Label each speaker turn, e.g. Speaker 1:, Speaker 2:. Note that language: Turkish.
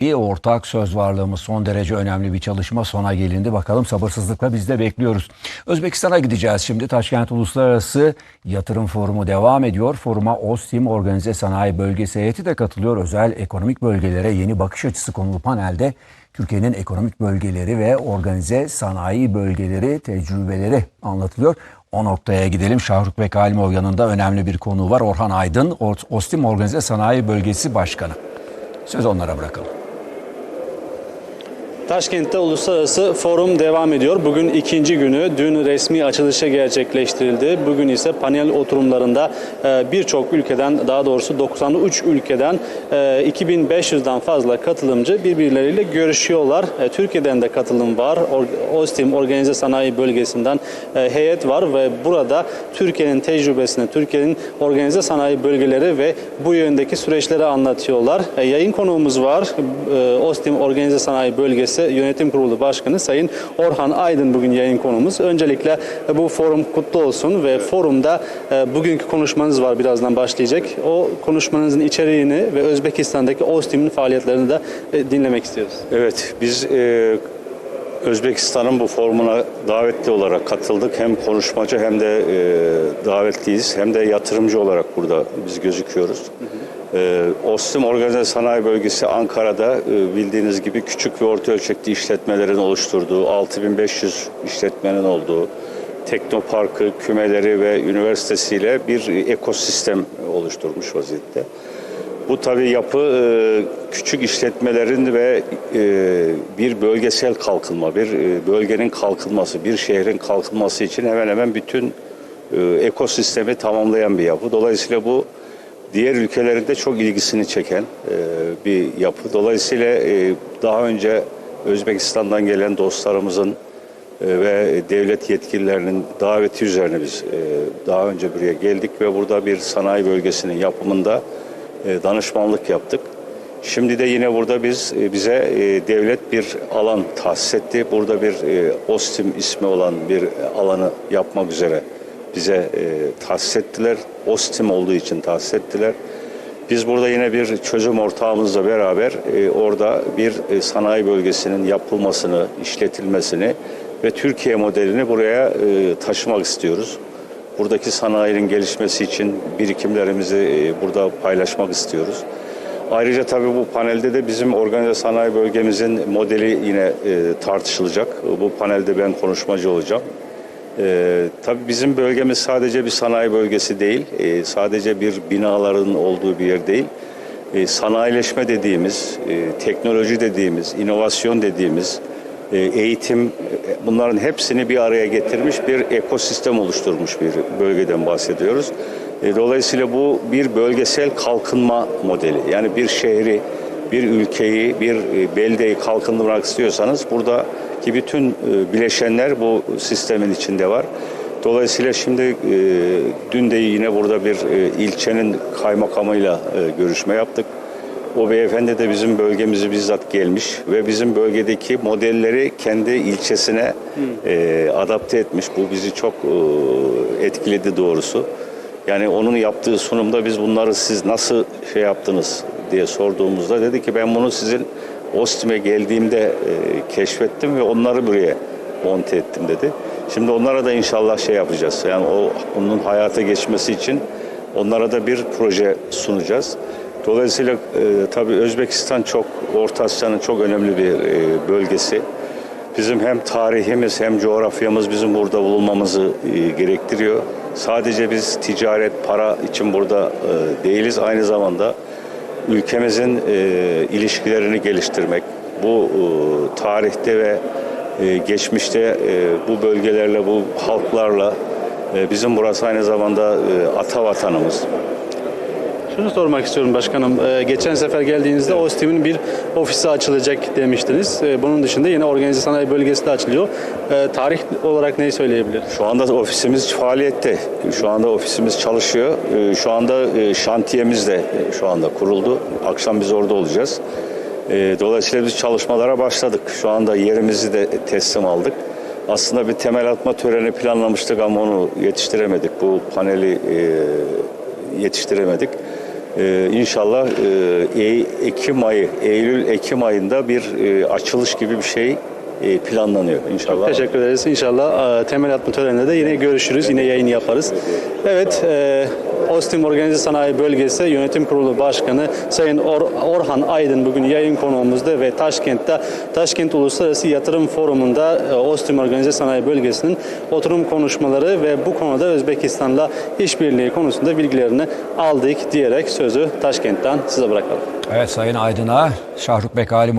Speaker 1: Bir ortak söz varlığımız son derece önemli bir çalışma sona gelindi. Bakalım sabırsızlıkla biz de bekliyoruz. Özbekistan'a gideceğiz şimdi. Taşkent Uluslararası Yatırım Forumu devam ediyor. Foruma OSTİM Organize Sanayi Bölgesi heyeti de katılıyor. Özel ekonomik bölgelere yeni bakış açısı konulu panelde Türkiye'nin ekonomik bölgeleri ve organize sanayi bölgeleri tecrübeleri anlatılıyor. O noktaya gidelim. Şahruk Bekalimov yanında önemli bir konu var. Orhan Aydın, OSTİM Organize Sanayi Bölgesi Başkanı. Söz onlara bırakalım.
Speaker 2: Taşkent'te uluslararası forum devam ediyor. Bugün ikinci günü. Dün resmi açılışı gerçekleştirildi. Bugün ise panel oturumlarında e, birçok ülkeden daha doğrusu 93 ülkeden e, 2500'den fazla katılımcı birbirleriyle görüşüyorlar. E, Türkiye'den de katılım var. OSTİM Organize Sanayi Bölgesi'nden e, heyet var ve burada Türkiye'nin tecrübesini, Türkiye'nin organize sanayi bölgeleri ve bu yöndeki süreçleri anlatıyorlar. E, Yayın konuğumuz var. E, OSTİM Organize Sanayi Bölgesi Yönetim Kurulu Başkanı Sayın Orhan Aydın bugün yayın konuğumuz. Öncelikle e, bu forum kutlu olsun ve forumda e, bugünkü konuşmanız var birazdan başlayacak. O konuşmanızın içeriğini ve Özbekistan'daki OSTİM'in faaliyetlerini de e, dinlemek istiyoruz.
Speaker 3: Evet, biz e, Özbekistan'ın bu forumuna davetli olarak katıldık. Hem konuşmacı hem de e, davetliyiz. Hem de yatırımcı olarak burada biz gözüküyoruz. E, OSTİM Organize Sanayi Bölgesi Ankara'da e, bildiğiniz gibi küçük ve orta ölçekli işletmelerin oluşturduğu, 6500 işletmenin olduğu, teknoparkı, kümeleri ve üniversitesiyle bir ekosistem oluşturmuş vaziyette. Bu tabii yapı e, küçük işletmelerin ve e, bir bölgesel kalkınma, bir bölgenin kalkınması, bir şehrin kalkınması için hemen hemen bütün ekosistemi tamamlayan bir yapı. Dolayısıyla bu diğer ülkelerin de çok ilgisini çeken e, bir yapı. Dolayısıyla e, daha önce Özbekistan'dan gelen dostlarımızın e, ve devlet yetkililerinin daveti üzerine biz daha önce buraya geldik ve burada bir sanayi bölgesinin yapımında danışmanlık yaptık. Şimdi de yine burada biz bize devlet bir alan tahsis etti. Burada bir OSTİM ismi olan bir alanı yapmak üzere bize e, tahsis ettiler. OSTİM olduğu için tahsis ettiler. Biz burada yine bir çözüm ortağımızla beraber e, orada bir e, sanayi bölgesinin yapılmasını, işletilmesini ve Türkiye modelini buraya e, taşımak istiyoruz. Buradaki sanayinin gelişmesi için birikimlerimizi e, burada paylaşmak istiyoruz. Ayrıca tabii bu panelde de bizim organize sanayi bölgemizin modeli yine e, tartışılacak. Bu panelde ben konuşmacı olacağım. E, tabii bizim bölgemiz sadece bir sanayi bölgesi değil, e, sadece bir binaların olduğu bir yer değil. E, sanayileşme dediğimiz, e, teknoloji dediğimiz, inovasyon dediğimiz, e, eğitim e, bunların hepsini bir araya getirmiş bir ekosistem oluşturmuş bir bölgeden bahsediyoruz. E, Dolayısıyla bu bir bölgesel kalkınma modeli. Yani bir şehri, bir ülkeyi, bir e, beldeyi kalkındırmak istiyorsanız buradaki bütün e, bileşenler bu sistemin içinde var. Dolayısıyla şimdi e, dün de yine burada bir ilçenin kaymakamıyla görüşme yaptık. O beyefendi de bizim bölgemizi bizzat gelmiş ve bizim bölgedeki modelleri kendi ilçesine e, adapte etmiş. Bu bizi çok e, etkiledi doğrusu. Yani onun yaptığı sunumda biz bunları siz nasıl şey yaptınız diye sorduğumuzda dedi ki ben bunu sizin Ostim'e geldiğimde e, keşfettim ve onları buraya monte ettim dedi. Şimdi onlara da inşallah şey yapacağız. Yani o onun hayata geçmesi için onlara da bir proje sunacağız. Dolayısıyla e, tabii Özbekistan çok Orta Asya'nın çok önemli bir e, bölgesi. Bizim hem tarihimiz hem coğrafyamız bizim burada bulunmamızı e, gerektiriyor. Sadece biz ticaret, para için burada e, değiliz. Aynı zamanda ülkemizin e, ilişkilerini geliştirmek, bu e, tarihte ve e, geçmişte e, bu bölgelerle, bu halklarla e, bizim burası aynı zamanda e, ata vatanımız.
Speaker 2: Şunu sormak istiyorum başkanım. Ee, geçen sefer geldiğinizde OSTİM'in bir ofisi açılacak demiştiniz. Ee, bunun dışında yine organize sanayi bölgesi de açılıyor. Ee, tarih olarak neyi söyleyebiliriz?
Speaker 3: Şu anda ofisimiz faaliyette. Şu anda ofisimiz çalışıyor. Ee, Şu anda e, şantiyemiz de e, şu anda kuruldu. Akşam biz orada olacağız. Ee, Dolayısıyla biz çalışmalara başladık. Şu anda yerimizi de teslim aldık. Aslında bir temel atma töreni planlamıştık ama onu yetiştiremedik. Bu paneli e, yetiştiremedik. Ee, inşallah e, Ekim ayı, Eylül-Ekim ayında bir e, açılış gibi bir şey planlanıyor inşallah.
Speaker 2: Teşekkür ederiz. İnşallah e, temel atma töreninde de yine görüşürüz. Yine yayın yaparız. Evet, e, Ostim Organize Sanayi Bölgesi Yönetim Kurulu Başkanı Sayın Or- Orhan Aydın bugün yayın konuğumuzda ve Taşkent'te Taşkent Uluslararası Yatırım Forumu'nda e, Ostim Organize Sanayi Bölgesi'nin oturum konuşmaları ve bu konuda Özbekistan'la işbirliği konusunda bilgilerini aldık diyerek sözü Taşkent'ten size bırakalım.
Speaker 1: Evet Sayın Aydın'a Şahruk Bek Alim